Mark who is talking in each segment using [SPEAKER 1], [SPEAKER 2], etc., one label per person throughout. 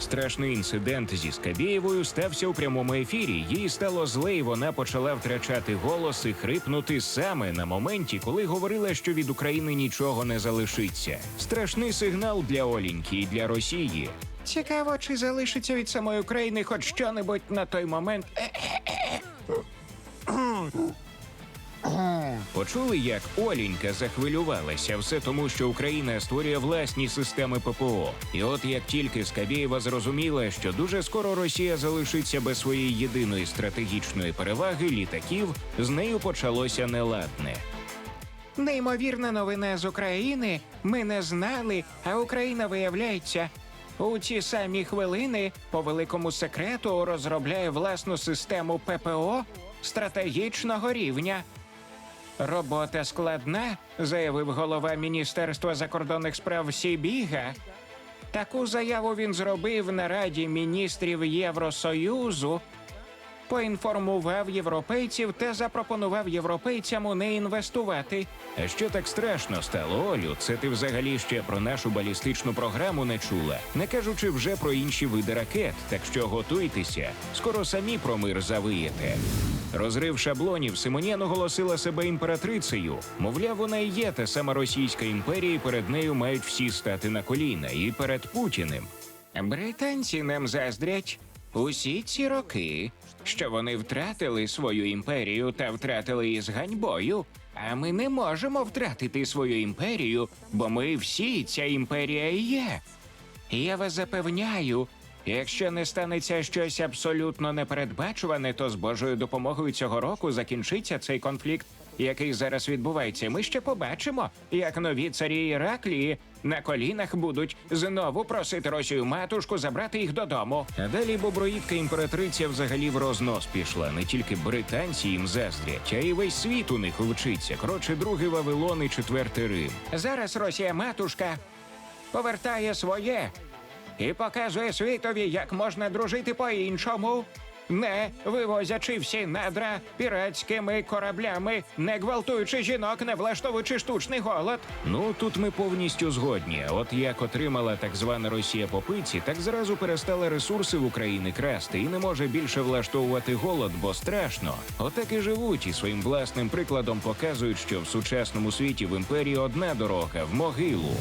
[SPEAKER 1] Страшний інцидент зі Скабєєвою стався у прямому ефірі. Їй стало зле, і вона почала втрачати голос і хрипнути саме на моменті, коли говорила, що від України нічого не залишиться. Страшний сигнал для Оліньки і для Росії. Цікаво, чи залишиться від самої України хоч що-небудь на той момент. Почули, як Олінька захвилювалася, все тому, що Україна створює власні системи ППО. І от як тільки Скабєєва зрозуміла, що дуже скоро Росія залишиться без своєї єдиної стратегічної переваги літаків, з нею почалося неладне. Неймовірна новина з України. Ми не знали, а Україна виявляється. У ці самі хвилини по великому секрету розробляє власну систему ППО стратегічного рівня. Робота складна, заявив голова Міністерства закордонних справ Сібіга. Таку заяву він зробив на Раді міністрів Євросоюзу, поінформував європейців та запропонував європейцям у не інвестувати. А що так страшно стало, Олю? Це ти взагалі ще про нашу балістичну програму не чула, не кажучи вже про інші види ракет. Так що готуйтеся, скоро самі про мир завиєте. Розрив шаблонів Симонян оголосила себе імператрицею. Мовляв, вона і є та сама Російська імперія, і перед нею мають всі стати на коліна, і перед Путіним. Британці нам заздрять усі ці роки, що вони втратили свою імперію та втратили її з ганьбою. А ми не можемо втратити свою імперію, бо ми всі ця імперія є. Я вас запевняю, якщо не станеться щось абсолютно непередбачуване, то з Божою допомогою цього року закінчиться цей конфлікт, який зараз відбувається. Ми ще побачимо, як нові царі Іраклії на колінах будуть знову просити Росію матушку забрати їх додому. А далі боброїдка імператриця взагалі в рознос пішла. Не тільки британці їм заздрять, а й весь світ у них вчиться. Коротше, другий Вавилон і четвертий Рим. Зараз Росія матушка повертає своє і показує світові, як можна дружити по-іншому, не вивозячи всі надра піратськими кораблями, не гвалтуючи жінок, не влаштовуючи штучний голод. Ну тут ми повністю згодні. От як отримала так звана Росія по пиці, так зразу перестала ресурси в Україні красти і не може більше влаштовувати голод, бо страшно. Отак і живуть, і своїм власним прикладом показують, що в сучасному світі в імперії одна дорога в могилу.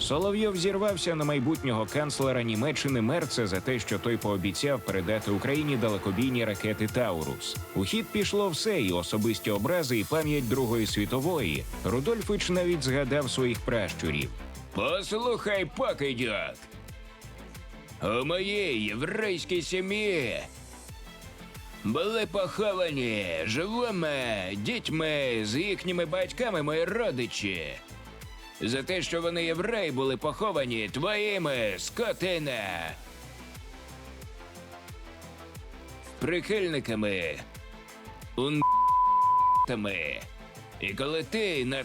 [SPEAKER 1] Соловйов зірвався на майбутнього канцлера Німеччини Мерца за те, що той пообіцяв передати Україні далекобійні ракети Таурус. У хід пішло все, і особисті образи, і пам'ять Другої світової. Рудольфич навіть згадав своїх пращурів. Послухай, покидьок. У моїй єврейській сім'ї були поховані живими дітьми з їхніми батьками мої родичі. За те, що вони євреї були поховані твоїми скотина. Прихильниками. Унтами. І коли ти на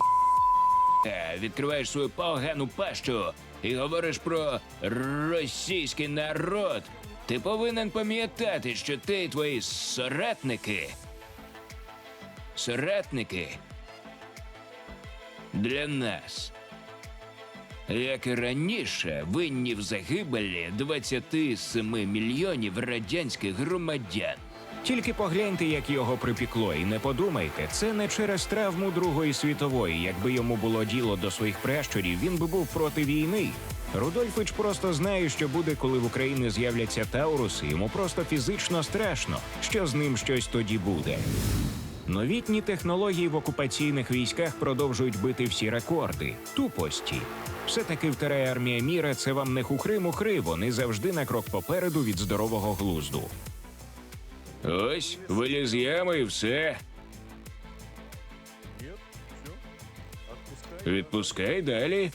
[SPEAKER 1] відкриваєш свою погану пащу і говориш про російський народ, ти повинен пам'ятати, що ти і твої соратники. Соратники для нас. Як і раніше, винні в загибелі 27 мільйонів радянських громадян. Тільки погляньте, як його припікло, і не подумайте, це не через травму Другої світової. Якби йому було діло до своїх пращурів, він би був проти війни. Рудольфич просто знає, що буде, коли в Україні з'являться Тауруси. Йому просто фізично страшно, що з ним щось тоді буде. Новітні технології в окупаційних військах продовжують бити всі рекорди. Тупості. Все-таки втора армія міра це вам не хухри-мухри, вони завжди на крок попереду від здорового глузду. Ось, виліз ями і все. Відпускай далі.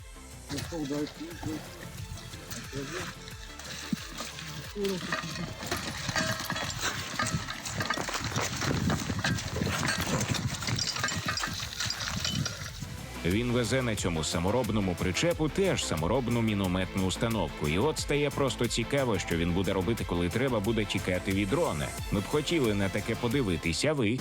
[SPEAKER 1] Він везе на цьому саморобному причепу теж саморобну мінометну установку. І от стає просто цікаво, що він буде робити, коли треба буде тікати від дрона. Ми б хотіли на таке подивитися. Ви